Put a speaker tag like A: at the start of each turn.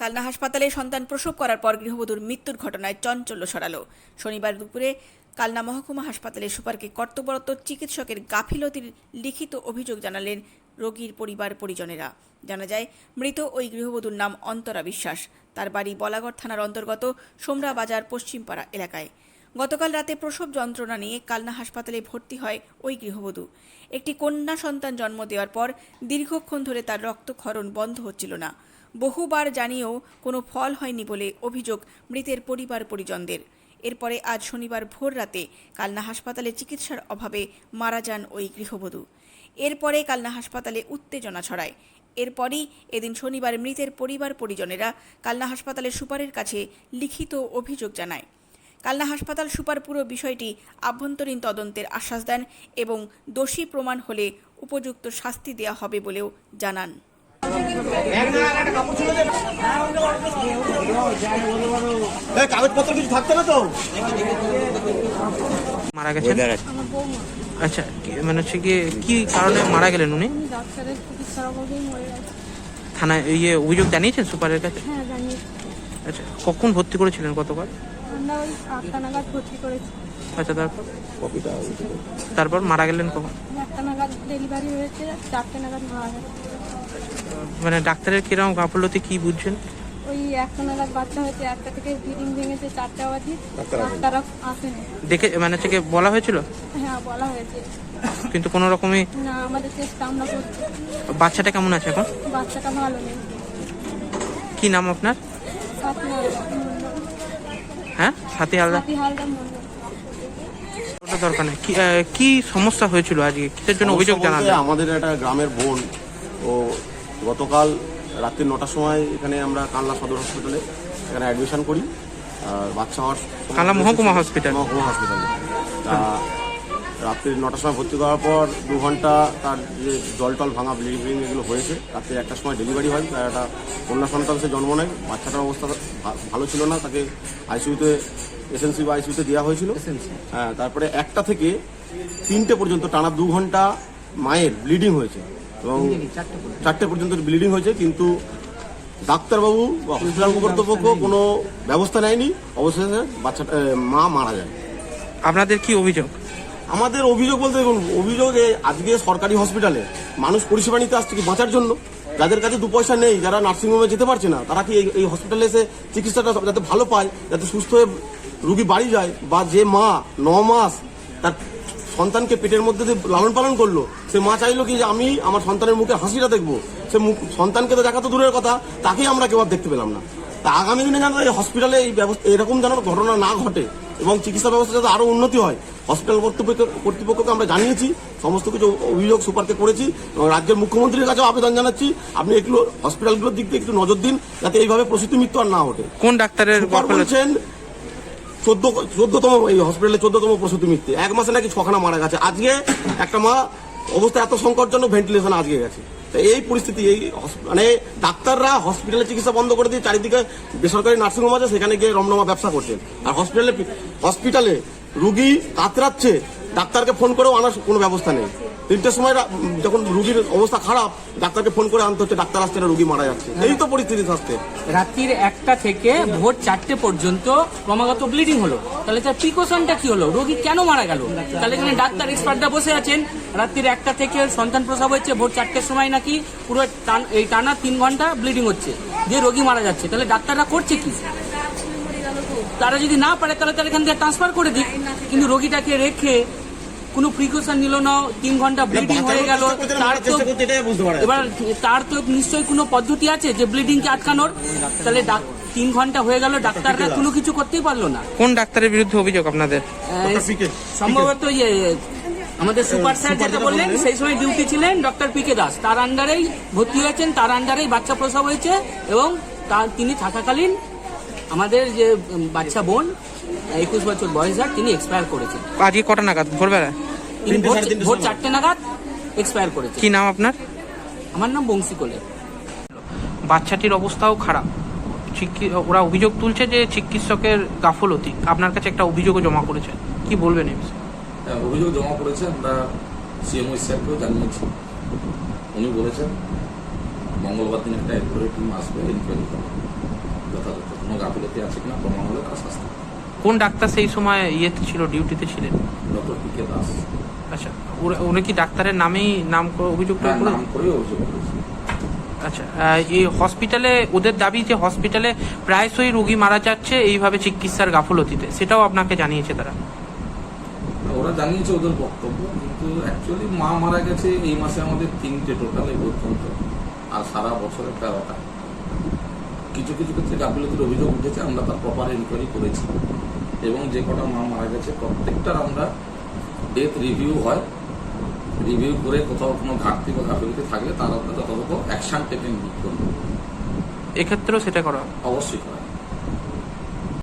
A: কালনা হাসপাতালে সন্তান প্রসব করার পর গৃহবধূর মৃত্যুর ঘটনায় চঞ্চল্য সরালো শনিবার দুপুরে কালনা মহকুমা হাসপাতালে সুপারকে কর্তব্যরত চিকিৎসকের গাফিলতির লিখিত অভিযোগ জানালেন রোগীর পরিবার পরিজনেরা। জানা যায়, মৃত ওই গৃহবধূর নাম অন্তরা বিশ্বাস। তার বাড়ি বলাগড় থানার অন্তর্গত সোমরা বাজার পশ্চিমপাড়া এলাকায়। গতকাল রাতে প্রসব যন্ত্রণা নিয়ে কালনা হাসপাতালে ভর্তি হয় ওই গৃহবধূ। একটি কন্যা সন্তান জন্ম দেওয়ার পর দীর্ঘক্ষণ ধরে তার রক্তক্ষরণ বন্ধ হচ্ছিল না। বহুবার জানিয়েও কোনো ফল হয়নি বলে অভিযোগ মৃতের পরিবার পরিজনদের। এরপরে আজ শনিবার ভোর রাতে কালনা হাসপাতালে চিকিৎসার অভাবে মারা যান ওই গৃহবধূ। এরপরে কালনা হাসপাতালে উত্তেজনা ছড়ায়। এরপরই এদিন শনিবার মৃতের পরিবার পরিজনেরা কালনা হাসপাতালের সুপারের কাছে লিখিত অভিযোগ জানায়। কালনা হাসপাতাল সুপার পুরো বিষয়টি আভ্যন্তরীণ তদন্তের আশ্বাস দেন এবং দোষী প্রমাণ হলে উপযুক্ত শাস্তি দেওয়া হবে বলেও জানান।
B: কাগজপত্র কিছু থাকতে না তো?
C: মারা গেছেন? আচ্ছা মানে হচ্ছে কি কি কারণে মারা গেলেন উনি? থানায় ইয়ে অভিযোগ জানিয়েছেন সুপারের কাছে?
D: হ্যাঁ
C: আচ্ছা কখন ভর্তি করেছিলেন
D: করেছি।
C: আচ্ছা তারপর? তারপর মারা গেলেন কখন?
D: একটা নাগাদ ডেলিভারি হয়েছে চারটে নাগাদ মারা গেছে।
C: মানে ডাক্তারের কীরকম গাফলতি কি বুঝছেন?
D: ওই একটা নাগাদ বাচ্চা হয়েছে একটা থেকে ব্লিডিং ভেঙেছে চারটে অবধি ডাক্তাররা আসেনি?
C: দেখে মানে হচ্ছে কি বলা হয়েছিল?
D: হ্যাঁ বলা হয়েছে।
C: কিন্তু কোনো রকমই
D: না আমাদের চেষ্টা আমরা করছি।
C: বাচ্চাটা কেমন আছে এখন?
D: বাচ্চাটা ভালো নেই।
C: কি নাম আপনার। হ্যাঁ সাথী হালদার? ওটা দরকার নেই। কি সমস্যা হয়েছিল আজকে? কিসের জন্য অভিযোগ জানালেন?
B: আমাদের একটা গ্রামের বোন ও গতকাল রাত্রি নটার সময় এখানে আমরা কানলা সদর হসপিটালে এখানে অ্যাডমিশন করি। আর বাচ্চা হওয়ার
C: কানলা মহকুমা হসপিটাল।
B: মহকুমা হসপিটালে তা রাত্রি নটার সময় ভর্তি করার পর দু ঘণ্টা তার যে জল টল ভাঙা ব্লিডিং এগুলো হয়েছে। রাত্রি একটার সময় ডেলিভারি হয়। তার একটা কন্যা সন্তান সে জন্ম নেয়। বাচ্চাটার অবস্থা ভা- ভালো ছিল না। তাকে আইসিইউতে এসএনসি বা আইসিইউতে দেওয়া হয়েছিল। হ্যাঁ তারপরে একটা থেকে তিনটে পর্যন্ত টানা দু ঘণ্টা মায়ের ব্লিডিং হয়েছে। এবং চারটে পর্যন্ত। ব্লিডিং হয়েছে কিন্তু ডাক্তারবাবু বা হসপিটাল কর্তৃপক্ষ কোনো ব্যবস্থা নেয়নি। অবশেষে বাচ্চাটা মা মারা যায়।
C: আপনাদের কি অভিযোগ?
B: আমাদের অভিযোগ বলতে দেখুন অভিযোগ আজকে সরকারি হসপিটালে মানুষ পরিষেবা নিতে আসছে কি বাঁচার জন্য? যাদের কাছে দু পয়সা নেই যারা নার্সিংহোমে যেতে পারছে না তারা কি এই- এই হসপিটালে এসে চিকিৎসাটা যাতে ভালো পায় যাতে সুস্থ হয়ে রুগী বাড়ি যায়? বা যে মা ন মাস তার সন্তানকে পেটের মধ্যে লালন পালন করল সে মা চাইলো কি যে আমি আমার সন্তানের মুখে হাসিটা দেখব। সে মুখ সন্তানকে তো দেখা তো দূরের কথা তাকেই আমরা কেউ আর দেখতে পেলাম না। তা আগামী দিনে যেন এই হসপিটালে এই ব্যবস্থা এরকম যেন ঘটনা না ঘটে এবং চিকিৎসা ব্যবস্থা যাতে আরও উন্নতি হয় হসপিটাল কর্তৃপক্ষ কর্তৃপক্ষকে আমরা জানিয়েছি সমস্ত কিছু অভিযোগ সুপারকে করেছি এবং রাজ্যের মুখ্যমন্ত্রীর কাছেও আবেদন জানাচ্ছি আপনি একটু হসপিটালগুলোর দিক দিয়ে একটু নজর দিন যাতে এইভাবে প্রসূতি মৃত্যু আর না ওঠে
C: কোন ডাক্তারের
B: বলছেন চোদ্দ, চোদ্দতম এই হসপিটালে চোদ্দতম প্রসূতি মৃত্যু। এক মাসে নাকি ছখানা মারা গেছে। আজকে একটা মা, অবস্থা এত সংকটজনক ভেন্টিলেশন আজকে গেছে। তো এই পরিস্থিতি, এই মানে ডাক্তাররা হসপিটালে চিকিৎসা বন্ধ করে দিয়ে চারিদিকে বেসরকারি নার্সিংহোম আছে, সেখানে গিয়ে রমরমা ব্যবসা করছেন। আর হসপিটালে হসপিটালে রুগী কাতরাচ্ছে ডাক্তারকে ফোন করেও আনার কোনো ব্যবস্থা নেই। তিনটের সময় যখন রুগীর অবস্থা খারাপ ডাক্তারকে ফোন করে আনতে হচ্ছে ডাক্তার আসছে না রুগী মারা যাচ্ছে। এই তো পরিস্থিতি স্বাস্থ্যে
E: রাত্রির একটা থেকে ভোর চারটে পর্যন্ত ক্রমাগত ব্লিডিং হলো। তাহলে তার প্রিকশনটা কি হলো? রোগী কেন মারা গেল? তাহলে এখানে ডাক্তার এক্সপার্টরা বসে আছেন। রাত্রির একটা থেকে সন্তান প্রসব হচ্ছে ভোর চারটের সময় নাকি পুরো এই টানা তিন ঘণ্টা ব্লিডিং হচ্ছে দিয়ে রোগী মারা যাচ্ছে। তাহলে ডাক্তাররা করছে কি? তারা যদি না পারে তাহলে তারা এখান থেকে ট্রান্সফার করে দিক। কিন্তু রোগীটাকে রেখে কোনো প্রিকশন নিল না তিন ঘণ্টা ব্লিডিং হয়ে গেল তার তো এবার তার তো নিশ্চয়ই কোনো পদ্ধতি আছে যে ব্লিডিং কে আটকানোর? তাহলে ডাক- তিন ঘণ্টা হয়ে গেল ডাক্তাররা কোনো কিছু করতেই পারল না।
C: কোন ডাক্তারের বিরুদ্ধে অভিযোগ আপনাদের?
E: সম্ভবত ইয়ে আমাদের সুপার স্যার যেটা বললেন সেই সময় ডিউটি ছিলেন ডক্টর পি কে দাস। তার আন্ডারেই ভর্তি হয়েছেন তার আন্ডারেই বাচ্চা প্রসব হয়েছে এবং তার তিনি থাকাকালীন আমাদের যে বাচ্চা বোন একুশ বছর বয়স যার তিনি এক্সপায়ার করেছেন।
C: আজকে কটা নাগাদ? ভোরবেলা
E: তিনি ভোর ভোর চারটে নাগাদ এক্সপায়ার করেছেন।
C: কি নাম আপনার?
E: আমার নাম বংশী কোলে।
C: বাচ্চাটির অবস্থাও খারাপ। ওরা অভিযোগ তুলছে যে চিকিৎসকের গাফলতি। আপনার কাছে একটা অভিযোগও জমা করেছে। কি বলবেন এই বিষয়ে?
F: হ্যাঁ, অভিযোগ জমা করেছে। আমরা সিএমও স্যারকেও জানিয়েছি। উনি বলেছেন মঙ্গলবার দিন একটা এনকোয়ারি টিম আসবে এনকোয়ারি করবে গাফিলতি আছে কিনা প্রমাণ হলে তারা শাস্তি।
C: কোন ডাক্তার সেই সময় ইয়েতে ছিল ডিউটিতে ছিলেন?
F: Doctor P K Das.
C: আচ্ছা ওরা- উনি কি ডাক্তারের নামেই নাম করে অভিযোগ
F: তার নাম করে অভিযোগ
C: আচ্ছা এই হসপিটালে ওদের দাবি যে হসপিটালে প্রায়শই রোগী মারা যাচ্ছে এইভাবে চিকিৎসার গাফলতিতে। সেটাও আপনাকে জানিয়েছে তারা?
F: ওরা জানিয়েছে ওদের বক্তব্য কিন্তু অ্যাকচুয়ালি মা মারা গেছে এই মাসে আমাদের তিনটে টোটাল এই পর্যন্ত আর সারা বছরে তেরোটা। কিছু কিছু ক্ষেত্রে গাফিলতির অভিযোগ উঠেছে আমরা তার প্রপার ইনকোয়ারি করেছি। এবং যে কটা মা মারা গেছে প্রত্যেকটার আমরা ডেথ রিভিউ হয়। রিভিউ করে কোথাও কোনো ঘাটতি বা গাফিলতি থাকলে তার আমরা যথাযথ অ্যাকশন টেকেন করব।
C: এক্ষেত্রেও সেটা করা।
F: অবশ্যই করা।